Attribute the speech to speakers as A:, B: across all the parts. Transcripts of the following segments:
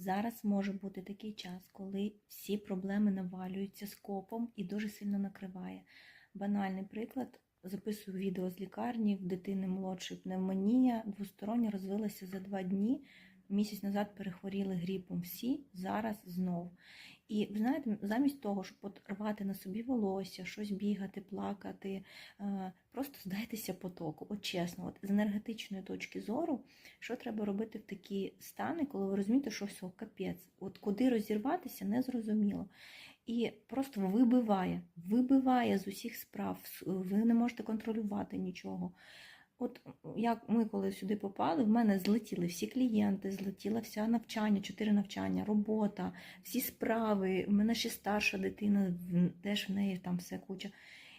A: Зараз може бути такий час, коли всі проблеми навалюються скопом і дуже сильно накриває. Банальний приклад. Записую відео з лікарні, в дитини молодшої пневмонія, двостороння розвилася за два дні. Місяць назад перехворіли грипом всі, зараз знов. І ви знаєте, замість того, щоб рвати на собі волосся, щось бігати, плакати, е, просто здайтеся потоку. От чесно, от з енергетичної точки зору, що треба робити в такі стани, коли ви розумієте, що все, капець, от куди розірватися, не зрозуміло. І просто вибиває, вибиває з усіх справ, ви не можете контролювати нічого. От як ми коли сюди попали, в мене злетіли всі клієнти, злетіла вся навчання, чотири навчання, робота, всі справи. У мене ще старша дитина, теж в неї там все куча.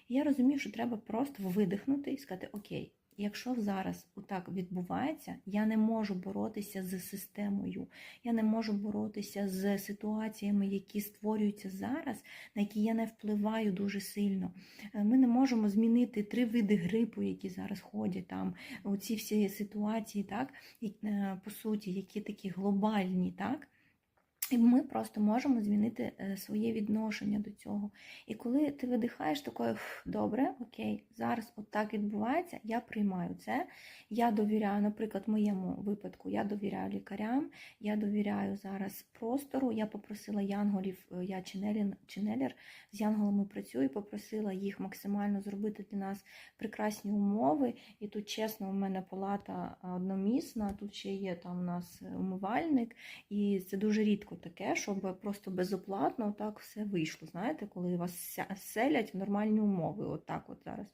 A: І я розумію, що треба просто видихнути і сказати: Окей, якщо зараз отак відбувається, я не можу боротися з системою, я не можу боротися з ситуаціями, які створюються зараз, на які я не впливаю дуже сильно. Е, Ми не можемо змінити три види грипу, які зараз ходять там, оці всі ситуації, так, е, по суті, які такі глобальні, так. І ми просто можемо змінити е, своє відношення до цього. І коли ти видихаєш такою, добре, окей, зараз от відбувається, я приймаю це. Я довіряю, наприклад, моєму випадку, я довіряю лікарям, я довіряю зараз простору. Я попросила янголів, е, я ченелін, ченелер, з янголами працюю, попросила їх максимально зробити для нас прекрасні умови. І тут, чесно, у мене палата одномісна, тут ще є там у нас умивальник, і це дуже рідко таке, щоб просто безоплатно так все вийшло. Знаєте, коли вас селять в нормальні умови, от так от зараз.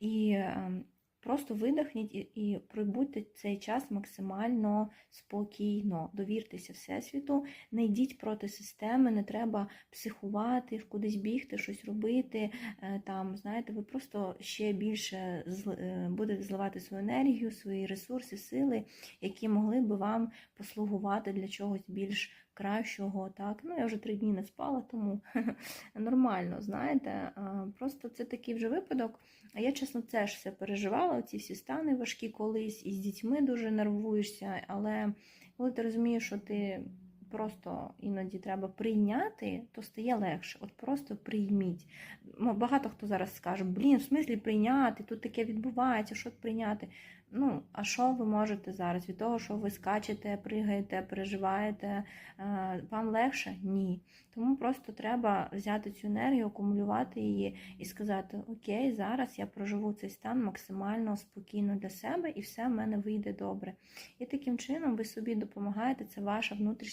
A: І е, просто видихніть і, і пробудьте цей час максимально спокійно. Довіртеся Всесвіту, не йдіть проти системи, не треба психувати, кудись бігти, щось робити. Е, Там, знаєте, ви просто ще більше е, будете зливати свою енергію, свої ресурси, сили, які могли би вам послугувати для чогось більш кращого. Так, ну я вже три дні не спала, тому нормально, знаєте. Просто це такий вже випадок. А я, чесно, це ж все переживала. Ці всі стани важкі колись, і з дітьми дуже нервуєшся. Але коли ти розумієш, що ти просто іноді треба прийняти, то стає легше. От просто прийміть. Ну, Багато хто зараз скаже, блін, в смислі прийняти, тут таке відбувається, що прийняти. Ну, а що ви можете зараз? Від того, що ви скачете, пригаєте, переживаєте, е, вам легше? Ні. Тому просто треба взяти цю енергію, акумулювати її і сказати: Окей, зараз я проживу цей стан максимально спокійно для себе, і все в мене вийде добре. І таким чином ви собі допомагаєте, це ваша внутрішня